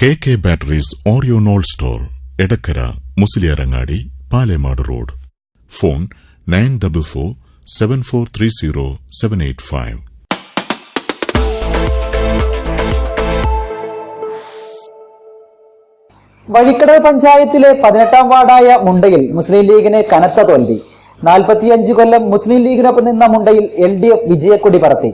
K K batteries ഓറിയോണോൾ store Edakkara Musliyarangadi Palemad road. Phone nine double four seven four three zero seven eight five. Vazhikkadavu പഞ്ചായത്തിലെ പതിനെട്ടാം വാർഡായ മുണ്ടയിൽ മുസ്ലിം ലീഗിന് കനത്ത തോൽവി. നാൽപ്പത്തിയഞ്ച് കൊല്ലം Muslim ലീഗിനൊപ്പം നിന്ന മുണ്ടയിൽ എൽ ഡി എഫ് വിജയക്കൊടി പറത്തി.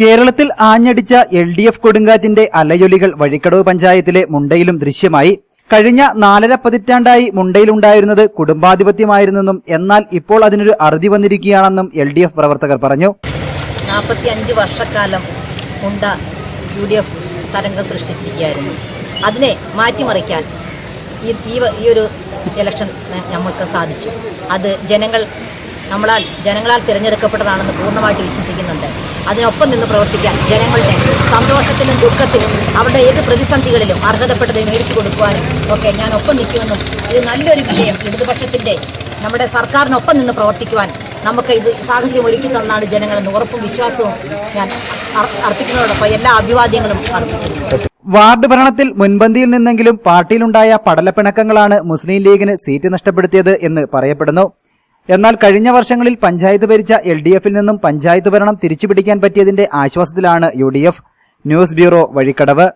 കേരളത്തിൽ ആഞ്ഞടിച്ച എൽ ഡി എഫ് കൊടുങ്കാറ്റിന്റെ അലയൊലികൾ വഴിക്കടവ് പഞ്ചായത്തിലെ മുണ്ടയിലും ദൃശ്യമായി. കഴിഞ്ഞ നാലര പതിറ്റാണ്ടായി മുണ്ടയിലുണ്ടായിരുന്നത് കുടുംബാധിപത്യമായിരുന്നെന്നും എന്നാൽ ഇപ്പോൾ അതിനൊരു അറുതി വന്നിരിക്കുകയാണെന്നും എൽ ഡി എഫ് പ്രവർത്തകർ പറഞ്ഞു. നാൽപ്പത്തി അഞ്ച് വർഷക്കാലം മുണ്ട യു ഡി എഫ് തരംഗം സൃഷ്ടിച്ചിരിക്കുകയായിരുന്നു. അതിനെ മാറ്റിമറിക്കാൻ ഈ ഈ ഒരു ഇലക്ഷൻ നമ്മൾക്ക് സാധിച്ചു. അത് ജനങ്ങൾ നമ്മളാൽ ജനങ്ങളാൽ തിരഞ്ഞെടുക്കപ്പെട്ടതാണെന്ന് പൂർണമായിട്ട് വിശ്വസിക്കുന്നുണ്ട്. അതിനൊപ്പം നിന്ന് പ്രവർത്തിക്കാൻ ജനങ്ങളുടെ സന്തോഷത്തിനും ദുഃഖത്തിനും അവരുടെ ഏത് പ്രതിസന്ധികളിലും അർഹതപ്പെട്ടത് മേടിച്ചു കൊടുക്കുവാനും ഒക്കെ ഞാൻ ഒപ്പം നിൽക്കുമെന്നും ഇത് നല്ലൊരു വിഷയം. ഇടതുപക്ഷത്തിന്റെ നമ്മുടെ സർക്കാരിനൊപ്പം നിന്ന് പ്രവർത്തിക്കുവാൻ നമുക്ക് ഇത് സാഹചര്യം ഒരുക്കി തന്നാണ് ജനങ്ങളെന്ന് ഉറപ്പും വിശ്വാസവും ഞാൻ അർ- അർപ്പിക്കുന്നതോടൊപ്പം എല്ലാ അഭിവാദ്യങ്ങളും അർപ്പിക്കുന്നു. വാർഡ് ഭരണത്തിൽ മുൻപന്തിയിൽ നിന്നെങ്കിലും പാർട്ടിയിലുണ്ടായ പടലപ്പിണക്കങ്ങളാണ് മുസ്ലിം ലീഗിന് സീറ്റ് നഷ്ടപ്പെടുത്തിയത് എന്ന് പറയപ്പെടുന്നു. എന്നാൽ കഴിഞ്ഞ വർഷങ്ങളിൽ പഞ്ചായത്ത് ഭരിച്ച എൽ ഡി എഫിൽ നിന്നും പഞ്ചായത്ത് ഭരണം തിരിച്ചുപിടിക്കാൻ പറ്റിയതിന്റെ ആശ്വാസത്തിലാണ് യു ന്യൂസ് ബ്യൂറോ വഴിക്കടവ്.